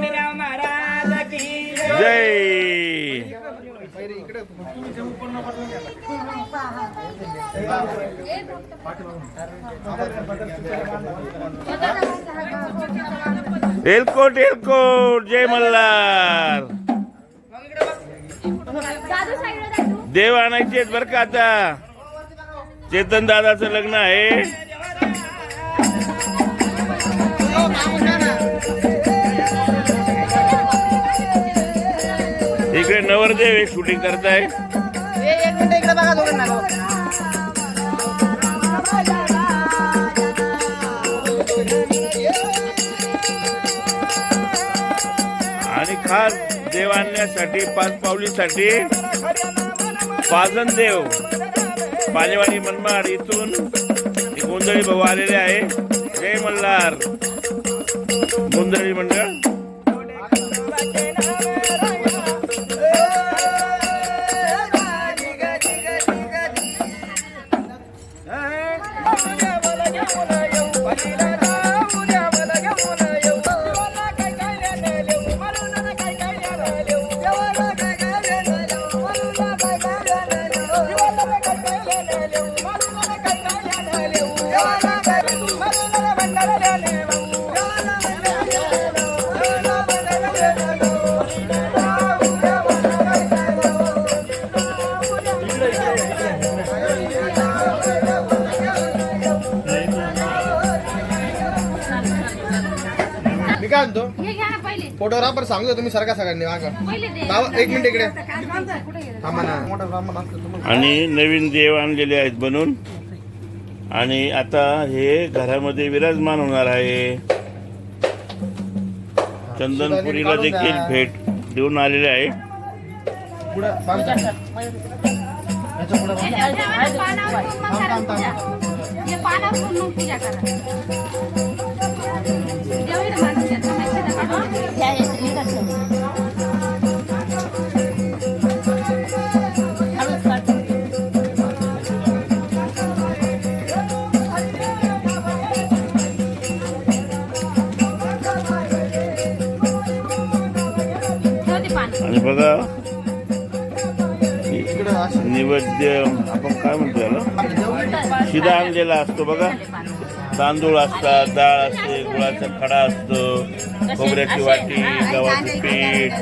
महाराज की जय. एलकोट एलकोट जय मल्हार. देव आणायचे बर का आता. चेतन दादाचं लग्न आहे. इकडे नवरदेव हे शूटिंग करताय. एक दोघांना. आणि खास देव आणण्यासाठी पाच पावलीसाठी पाजन देव पालेवाडी मनमाड इथून हे गोंधळी भाऊ आलेले आहे. जय मल्हार. गोंधळी मंडळ. काय म्हणतो हे घ्या ना पहिले. फोटोग्राफर सांगतो तुम्ही सारखा सगळ्यांनी मागा पहिले दे. नाव एक मिनिट इकडे. कुठे गेलं? थांबा ना. मोठा ब्राह्मण असतो तुम्हाला आणि नवीन देव आणलेले आहेत बनून. आणि आता हे घरामध्ये विराजमान होणार आहे. चंदनपुरीला देखील भेट देऊन आलेले आहे. पुढे थांब थांब. याच्यापुढे हे ठेवा ना पानावर ठेवून मग करा पूजा. हे पानावर ठेवून मग पूजा करा. आणि बघा. नैवेद्य आपण काय म्हणतो याला? शिदा आणलेला असतो बघा. तांदूळ असतात डाळ असते गुळाचा खडा असतो खोबऱ्याची वाटी गव्हाचं पीठ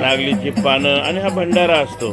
नागलीची पानं आणि हा भंडारा असतो.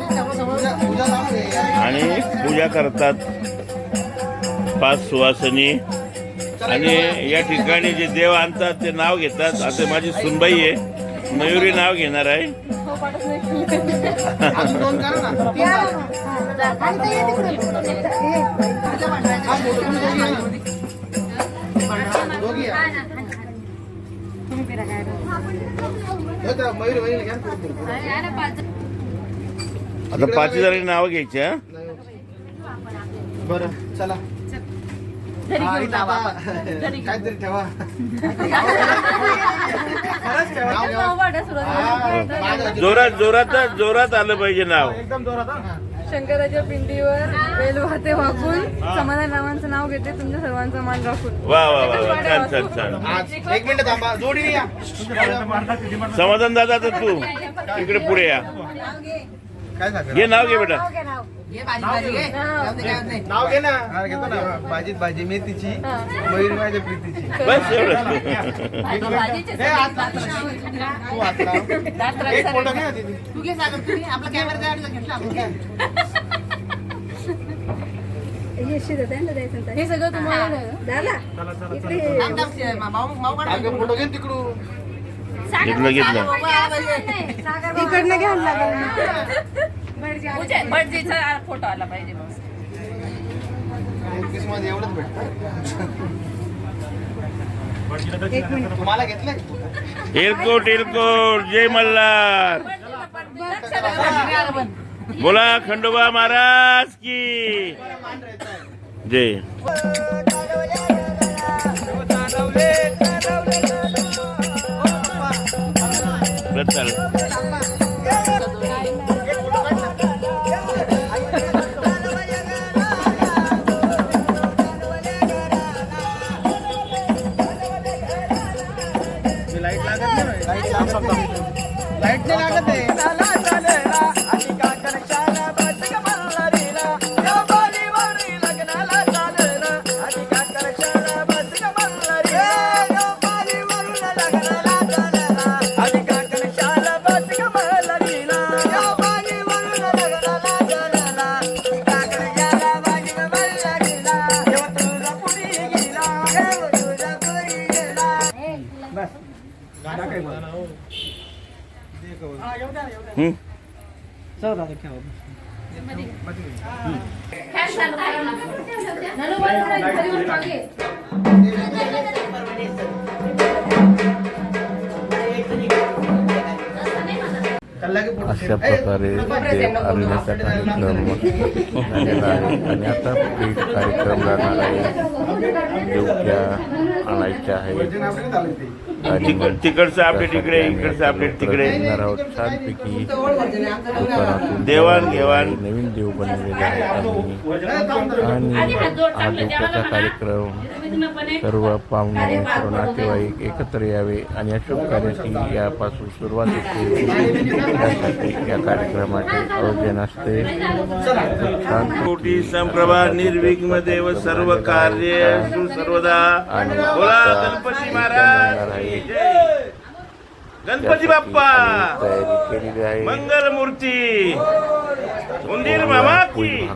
आणि पूजा करतात. पाच सुवासनी. आणि या ठिकाणी जे देव आणतात ते नाव घेतात. आता माझी सुनबाई आहे. मयुरी नाव घेणार आहे. मयूरी वहिनीला घ्या ना पुढे, पुढे, पुढे. आता पाच जणांनी नाव घ्यायची हा? हो. बरं चला. हा, इथं आता काहीतरी ठेवा. खरंच ठेवा. नाव घ्या. हा, माझं- जोरात जोरात जोरात आलं पाहिजे नाव. एकदम जोरात हा. शंकराच्या पिंडीवर बेल वाहते वाकून. समाधान रावांचं नाव घेते तुमच्या सर्वांचा मान राखून. वा वा वा वा. छान छान छान. आज एक मिनिट थांबा. जोडीने या. समाधान दादा तर तू. इकडे पुढे या. काय घे नाव घे बेटा. नाव घे ना. हा, घेतो ना. भाजीत भाजी मेथीची मयूरी माझ्या प्रीतीची. बस एवढं. हे हात लाव. तू हात लाव. एक फोटो घे ना दीदी. हे सगळं तुम्हाला झाला अगं, फोटो घे ना तिकडून. घेतलं घेतलं. इकडनं घ्यायला लागेल पूजा- भटजीचा फोटो आला पाहिजे बस. रुपीजमध्ये एवढंच भेटतं? एक मिनिट. तुम्हाला घेतलंय? एलकोट एलकोट जय मल्हार. बोला खंडोबा महाराज की. जय. बरं, चालेल लाइट लागत नाही लाइट नाही लागत आहे. अशा प्रकारे देव आणण्याचा कार्यक्रम झालेला आहे. आणि आता कार्यक्रम राहणार आहे. देवक्या आणि तिकड तिकडचं अपडेट इकडे इकडचं अपडेट तिकडे. येणार आहोत छानपैकी. दुकानातून देवाण घेवाण. नवीन देव बनवलेले आहे. आणि आणि हा देवक्याचा कार्यक्रम. सर्व पाहुणे सर्व नातेवाईक एकत्र यावे आणि या शुभ कार्याची यापासून सुरुवात होते. त्यासाठी या कार्यक्रमाचे आयोजन असते. कोटी संप्रभा निर्विघ्न देव सर्व कार्य सर्वदा आणि गणपती महाराज. गणपती बाप्पा. तयारी केलेली आहे. मंगल मूर्ती. उंदीर मामा की.